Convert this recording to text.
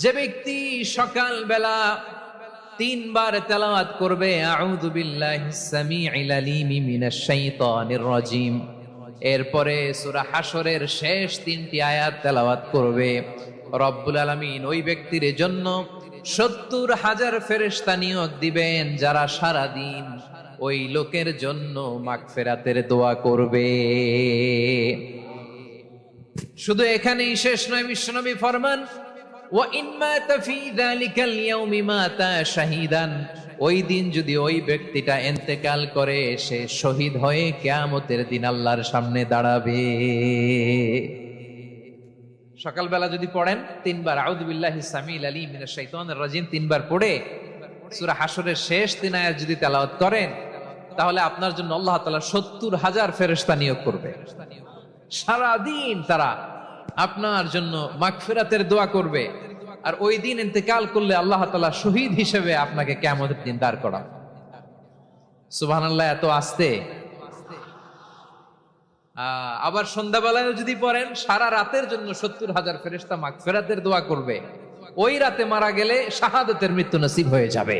যে ব্যক্তি সকাল বেলা তিনবার তেলাওয়াত করবে, আউযু বিল্লাহিস সামিউল আলিম মিনাশ শাইতানির রাজিম। এরপরে সূরা হাশরের শেষ তিনটি আয়াত তেলাওয়াত করবে। রব্বুল আলামিন ওই ব্যক্তির জন্য সত্তর হাজার ফেরেশতা নিয়োগ দিবেন, যারা সারা দিন ওই লোকের জন্য মাগফিরাতের দোয়া করবে। শুধু এখানেই শেষ নয় বিশ্বনবী ফরমান ওই দিন যদি ওই ব্যক্তিটা এন্তেকাল করে, সে শহীদ হয়ে কেয়ামতের দিন আল্লাহর সামনে দাঁড়াবে। সকালবেলা যদি পড়েন, তিনবার আউদুবিল্লাহ সামিল আলী মিনা শৈতন রাজিম তিনবার পড়ে, সুরা হাসরের শেষ তিন আয়াত যদি তেলাওয়াত করেন, তাহলে আপনার জন্য আল্লাহ তালা সত্তর হাজার ফেরেস্তা নিয়োগ করবে। সারাদিন তারা আপনার জন্য মাগফিরাতের দোয়া করবে। আর ওই দিন ইন্তেকাল করলে আল্লাহ তাআলা শহীদ হিসেবে আপনাকে কিয়ামতের দিন দাঁড় করান সুবহানাল্লাহ, এত আস্তে। আবার সন্ধ্যাবেলায় যদি পড়েন, সারা রাতের জন্য সত্তর হাজার ফেরেস্তা মাগফিরাতের দোয়া করবে। ওই রাতে মারা গেলে শাহাদতের মৃত্যু নসিব হয়ে যাবে।